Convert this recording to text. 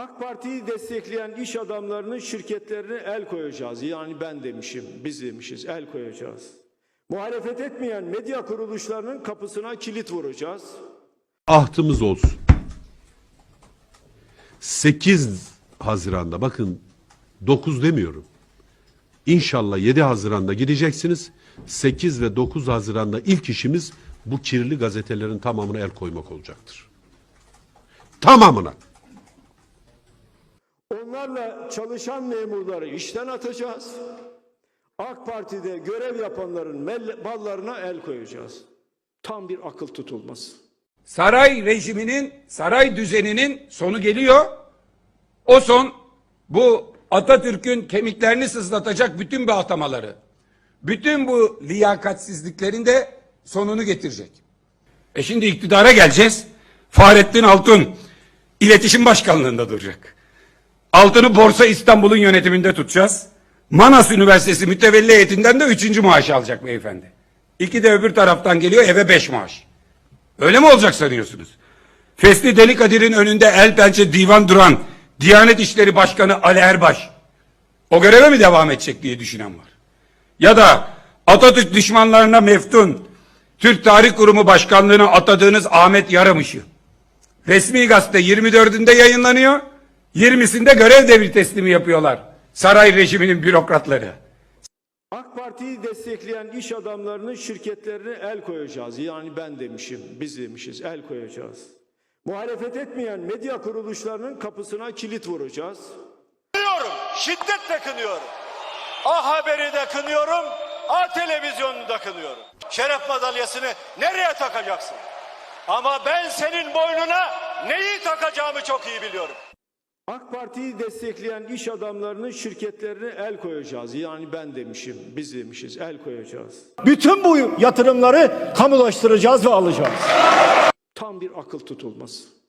AK Parti'yi destekleyen iş adamlarının şirketlerine el koyacağız. Yani ben demişim, biz demişiz, el koyacağız. Muhalefet etmeyen medya kuruluşlarının kapısına kilit vuracağız. ahtımız olsun. 8 Haziran'da bakın 9 demiyorum. İnşallah 7 Haziran'da gideceksiniz. 8 ve 9 Haziran'da ilk işimiz bu kirli gazetelerin tamamına el koymak olacaktır. Tamamına. Onlarla çalışan memurları işten atacağız. AK Parti'de görev yapanların ballarına el koyacağız. Tam bir akıl tutulması. saray rejiminin, saray düzeninin sonu geliyor. O son bu Atatürk'ün kemiklerini sızlatacak bütün bu atamaları, bütün bu liyakatsizliklerin de sonunu getirecek. E şimdi iktidara geleceğiz. Fahrettin Altun iletişim başkanlığında duracak. Altını Borsa İstanbul'un yönetiminde tutacağız. Manas Üniversitesi mütevelli heyetinden de üçüncü maaş alacak beyefendi. İki de öbür taraftan geliyor eve beş maaş. Öyle mi olacak sanıyorsunuz? Fesli Delikadir'in önünde el pençe divan duran Diyanet İşleri Başkanı Ali Erbaş o göreve mi devam edecek diye düşünen var. Ya da Atatürk düşmanlarına meftun Türk Tarih Kurumu Başkanlığı'na atadığınız Ahmet Yaramış'ı resmi gazete 24'ünde yayınlanıyor 20'sinde görev devri teslimi yapıyorlar saray rejiminin bürokratları. AK Parti'yi destekleyen iş adamlarının şirketlerine el koyacağız. Yani ben demişim, biz demişiz, el koyacağız. Muhalefet etmeyen medya kuruluşlarının kapısına kilit vuracağız. Kınıyorum. Şiddetle kınıyorum. A Haber'i de kınıyorum. A Televizyonu'nu da kınıyorum. Şeref madalyasını nereye takacaksın? Ama ben senin boynuna neyi takacağımı çok iyi biliyorum. AK Parti'yi destekleyen iş adamlarının şirketlerine el koyacağız. Yani ben demişim, biz demişiz, el koyacağız. Bütün bu yatırımları kamulaştıracağız ve alacağız. Tam bir akıl tutulması.